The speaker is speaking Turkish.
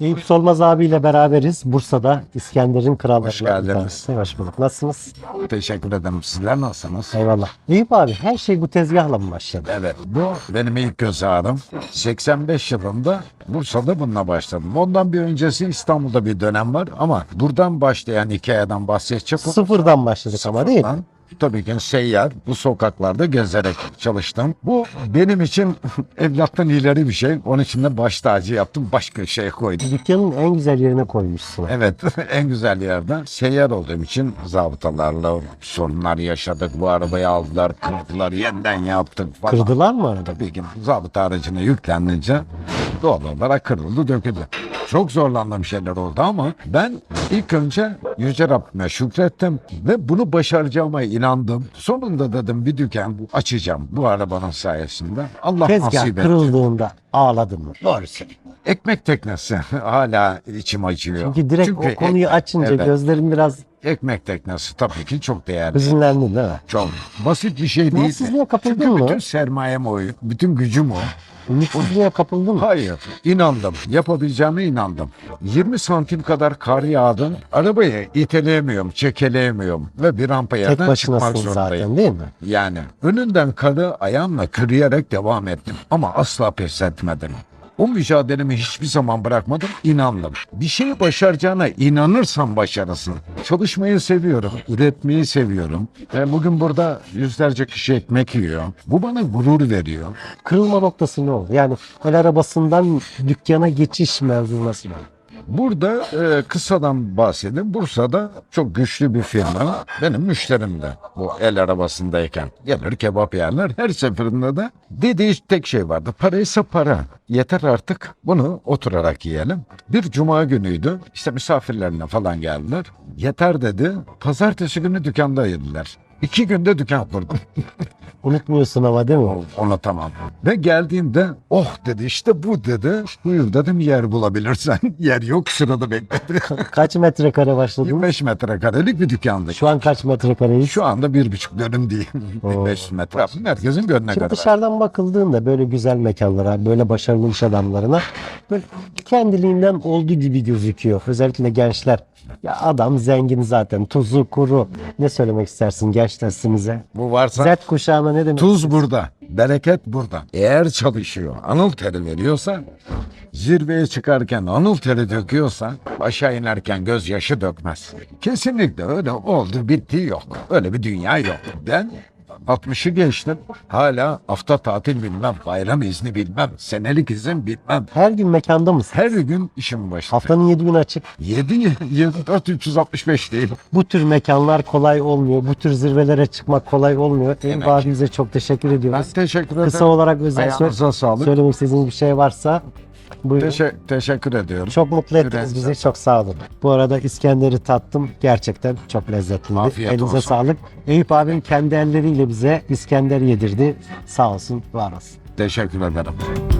Eyüp Solmaz abiyle beraberiz. Bursa'da İskender'in krallarından Hoş bir geldiniz. tanesi. Hoş bulduk. Nasılsınız? Teşekkür ederim. Sizler nasılsınız? Eyvallah. Eyüp abi her şey bu tezgahla mı başladı? Evet. Bu benim ilk göz ağrım. 85 yılında Bursa'da bununla başladım. Ondan bir öncesi İstanbul'da bir dönem var ama buradan başlayan hikayeden bahsedecek Sıfırdan başladık ama değil mi? Tabii ki seyyar bu sokaklarda gezerek çalıştım. Bu benim için evlattan ileri bir şey. Onun için de baş tacı yaptım. Başka şey koydum. Dükkanın en güzel yerine koymuşsun. Evet en güzel yerde seyyar olduğum için zabıtalarla sorunlar yaşadık. Bu arabayı aldılar, kırdılar, yeniden yaptık falan. Kırdılar mı arada? Tabii ki zabıta aracına yüklenince doğal olarak kırıldı, döküldü. Çok zorlandığım şeyler oldu ama ben ilk önce Yüce Rabbime şükrettim ve bunu başaracağıma inandım. Sonunda dedim bir dükkan açacağım bu arabanın sayesinde. Allah Tezgah nasip etti. kırıldığında ağladın mı? Doğrusu. Ekmek teknesi hala içim acıyor. Çünkü direkt o konuyu ek- açınca evet, gözlerin biraz ekmek teknesi tabii ki çok değerli. hüzünlendin değil mi? Çok basit bir şey değil. Ümitsizliğe kapıldın Çünkü mı? bütün sermayem o, bütün gücüm o. Ümitsizliğe kapıldın mı? Hayır, inandım. Yapabileceğime inandım. 20 santim kadar kar yağdı. Arabayı iteleyemiyorum, çekeleyemiyorum ve bir rampa Tek yerden çıkmak başınasın zorundayım. zaten değil mi? Yani önünden karı ayağımla kırıyarak devam ettim ama asla pes etmedim. O mücadelemi hiçbir zaman bırakmadım, inandım. Bir şeyi başaracağına inanırsan başarısın. Çalışmayı seviyorum, üretmeyi seviyorum. Ve bugün burada yüzlerce kişi ekmek yiyor. Bu bana gurur veriyor. Kırılma noktası ne oldu? Yani el arabasından dükkana geçiş mevzu nasıl oldu? Burada e, kısadan bahsedeyim. Bursa'da çok güçlü bir firma benim müşterimdi bu el arabasındayken. Gelir kebap yerler. Her seferinde de dediği tek şey vardı. Paraysa para. Yeter artık bunu oturarak yiyelim. Bir cuma günüydü. İşte misafirlerine falan geldiler. Yeter dedi. Pazartesi günü dükkanda yediler. İki günde dükkan kurdum. Unutmuyorsun ama değil mi? Ona tamam. Ve geldiğinde oh dedi işte bu dedi. Buyur dedim yer bulabilirsen. Yer yok sırada bekledi. Kaç metrekare başladın? 25 metrekarelik bir dükkanda. Şu an kaç metrekareyiz? Şu anda bir buçuk dönüm değil. Oo. 1500 metre. Herkesin gönlüne Şimdi kadar. dışarıdan bakıldığında böyle güzel mekanlara, böyle başarılı iş adamlarına böyle kendiliğinden olduğu gibi gözüküyor. Özellikle gençler. Ya adam zengin zaten, tuzu kuru. Ne söylemek istersin genç neslimize? Bu varsa Z kuşağına ne demek? tuz burada. Bereket burada. Eğer çalışıyor, anıl teri veriyorsa, zirveye çıkarken anıl teri döküyorsa, aşağı inerken gözyaşı dökmez. Kesinlikle öyle oldu, bitti yok. Öyle bir dünya yok. Ben 60'ı geçtim. Hala hafta tatil bilmem, bayram izni bilmem, senelik izin bilmem. Her gün mekanda mısın? Her gün işim başında. Haftanın 7 gün açık. 7 24 365 değil. Bu tür mekanlar kolay olmuyor. Bu tür zirvelere çıkmak kolay olmuyor. Demek. abimize çok teşekkür Ben ediyoruz. teşekkür ederim. Kısa olarak özel Ayağınıza sağlık. söylemek istediğiniz bir şey varsa buyurun. Teşe- teşekkür ediyorum. Çok mutlu ettiniz bizi. Çok sağ olun. Bu arada İskender'i tattım. Gerçekten çok lezzetliydi. Afiyet Elinize olsun. sağlık. Eyüp abim kendi elleriyle bize İskender yedirdi. Sağ olsun, var olsun. Teşekkür ederim.